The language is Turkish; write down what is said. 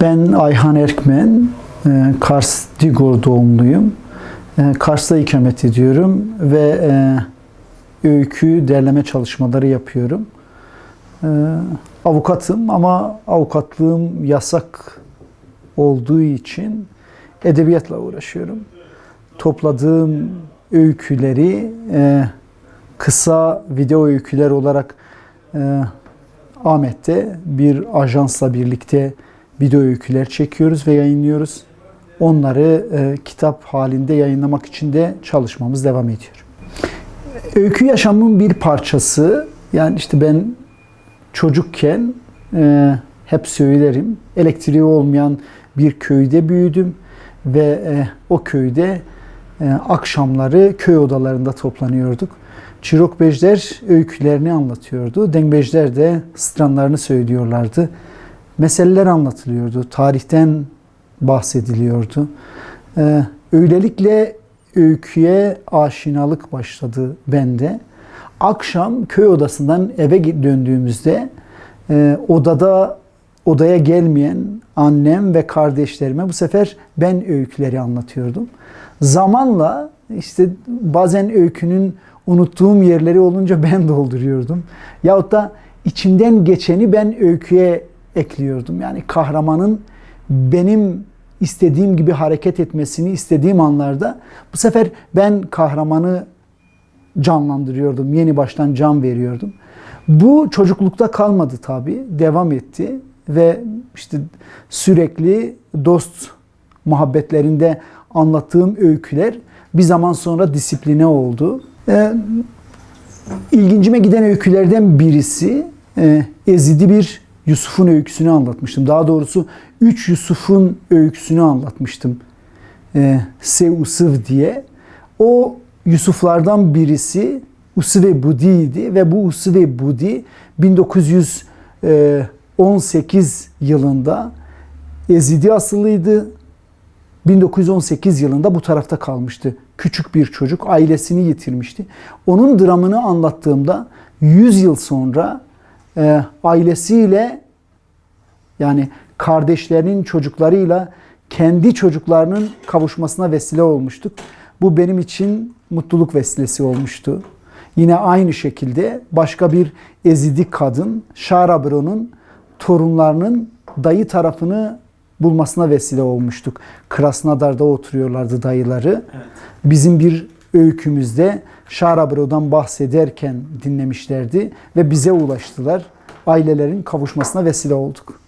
Ben Ayhan Erkmen, e, Kars Digor doğumluyum. E, Kars'ta ikamet ediyorum ve e, öykü derleme çalışmaları yapıyorum. Avukatım ama avukatlığım yasak olduğu için edebiyatla uğraşıyorum. Topladığım öyküleri kısa video öyküler olarak e, Ahmet'te bir ajansla birlikte video öyküler çekiyoruz ve yayınlıyoruz. Onları e, kitap halinde yayınlamak için de çalışmamız devam ediyor. Öykü yaşamın bir parçası. Yani işte ben çocukken e, hep söylerim. Elektriği olmayan bir köyde büyüdüm ve e, o köyde e, akşamları köy odalarında toplanıyorduk. Çirok Bejder öykülerini anlatıyordu. Dengbejler de stranlarını söylüyorlardı. Meseleler anlatılıyordu. Tarihten bahsediliyordu. Ee, öylelikle öyküye aşinalık başladı bende. Akşam köy odasından eve döndüğümüzde e, odada odaya gelmeyen annem ve kardeşlerime bu sefer ben öyküleri anlatıyordum. Zamanla işte bazen öykünün unuttuğum yerleri olunca ben dolduruyordum. Yahut da içimden geçeni ben öyküye ekliyordum. Yani kahramanın benim istediğim gibi hareket etmesini istediğim anlarda bu sefer ben kahramanı canlandırıyordum. Yeni baştan can veriyordum. Bu çocuklukta kalmadı tabii. Devam etti ve işte sürekli dost muhabbetlerinde anlattığım öyküler bir zaman sonra disipline oldu. Ee, ilgincime giden öykülerden birisi e, ezidi bir Yusuf'un öyküsünü anlatmıştım. Daha doğrusu üç Yusuf'un öyküsünü anlatmıştım. E, Se Usıv diye. O Yusuflardan birisi Usive Budi'ydi ve bu Usive Budi 1918 yılında Ezidi asıllıydı. 1918 yılında bu tarafta kalmıştı. Küçük bir çocuk ailesini yitirmişti. Onun dramını anlattığımda 100 yıl sonra e, ailesiyle yani kardeşlerinin çocuklarıyla kendi çocuklarının kavuşmasına vesile olmuştuk. Bu benim için mutluluk vesilesi olmuştu. Yine aynı şekilde başka bir Ezidi kadın Şarabro'nun torunlarının dayı tarafını bulmasına vesile olmuştuk. Krasnodar'da oturuyorlardı dayıları. Evet. Bizim bir öykümüzde Şarabro'dan bahsederken dinlemişlerdi ve bize ulaştılar. Ailelerin kavuşmasına vesile olduk.